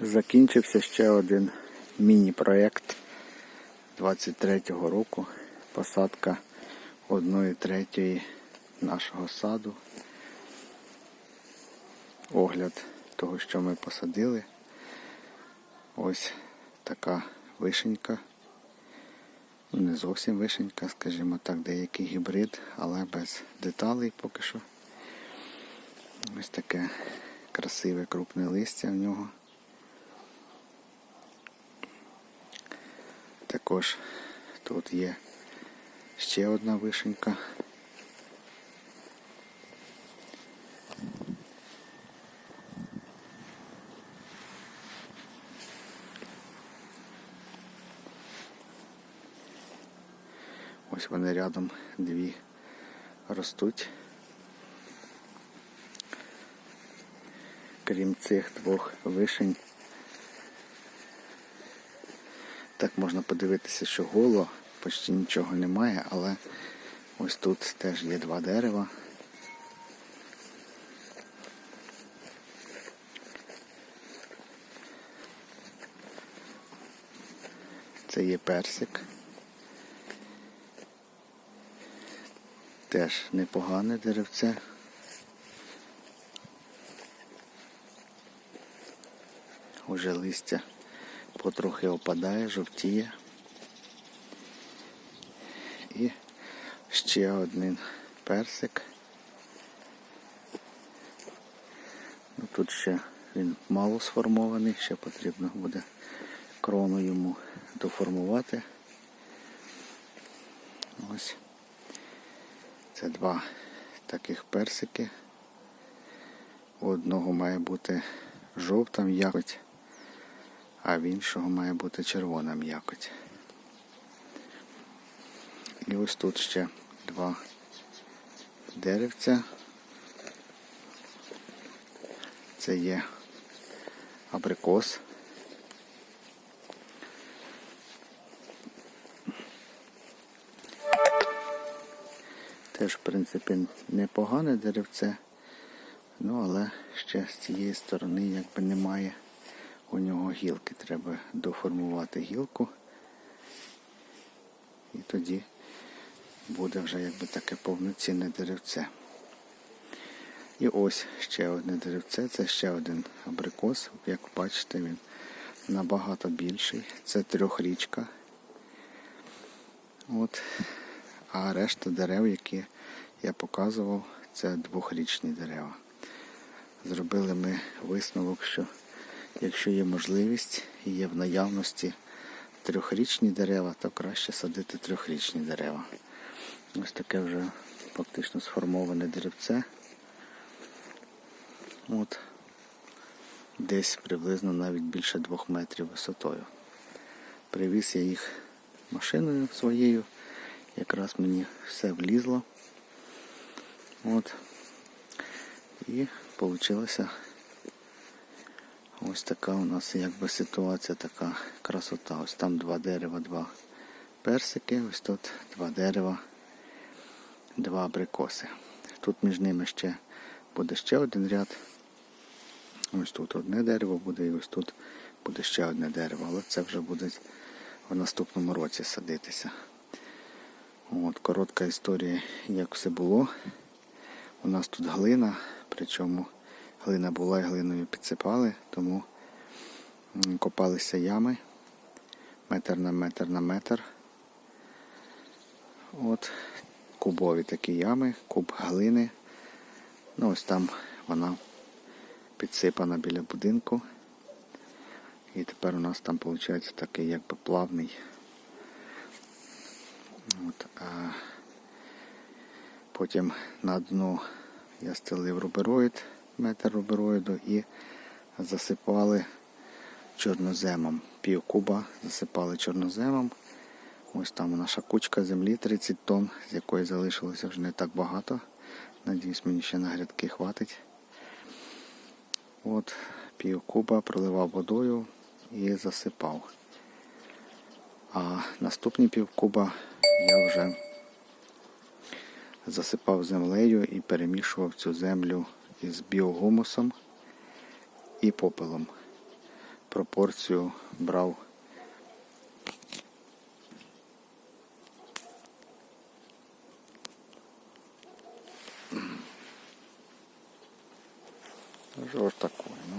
Закінчився ще один міні-проєкт 23-го року. Посадка одної третьої нашого саду. Огляд того, що ми посадили. Ось така вишенька. Ну, Не зовсім вишенька, скажімо так, деякий гібрид, але без деталей поки що. Ось таке красиве крупне листя в нього. Також тут є ще одна вишенька. Ось вони рядом дві ростуть. Крім цих двох вишень, так можна подивитися, що голо, почти нічого немає, але ось тут теж є два дерева. Це є персик. Теж непогане деревце. Уже листя потрохи опадає, жовтіє. І ще один персик. Ну, тут ще він мало сформований, ще потрібно буде крону йому доформувати. Ось. Це два таких персики. У одного має бути жовта м'якоть, а в іншого має бути червона м'якоть. І ось тут ще два деревця. Це є абрикос. Теж, в принципі, непогане деревце. Ну, але ще з цієї сторони якби немає у нього гілки. Треба доформувати гілку. І тоді буде вже якби таке повноцінне деревце. І ось ще одне деревце, це ще один абрикос. Як бачите, він набагато більший. Це трьохрічка. От. А решта дерев, які я показував, це двохрічні дерева. Зробили ми висновок, що якщо є можливість і є в наявності трьохрічні дерева, то краще садити трьохрічні дерева. Ось таке вже фактично сформоване деревце. От десь приблизно навіть більше двох метрів висотою. Привіз я їх машиною своєю. Якраз мені все влізло. От. І вийшла ось така у нас якби ситуація, така красота. Ось там два дерева, два персики, ось тут два дерева, два абрикоси. Тут між ними ще буде ще один ряд. Ось тут одне дерево буде і ось тут буде ще одне дерево, але це вже буде в наступному році садитися. От, Коротка історія, як все було. У нас тут глина, причому глина була і глиною підсипали, тому копалися ями метр на метр на метр. От, Кубові такі ями, куб глини. Ну ось там вона підсипана біля будинку. І тепер у нас там виходить такий якби плавний От, а потім на дно я стелив рубероїд, метр рубероїду і засипали чорноземом. Пів куба засипали чорноземом. Ось там наша кучка землі 30 тонн, з якої залишилося вже не так багато. Надіюсь, мені ще на грядки хватить. От, пів куба проливав водою і засипав. А наступні пів куба я вже засипав землею і перемішував цю землю із біогумусом і попелом. пропорцію брав. Що ж таке, ну?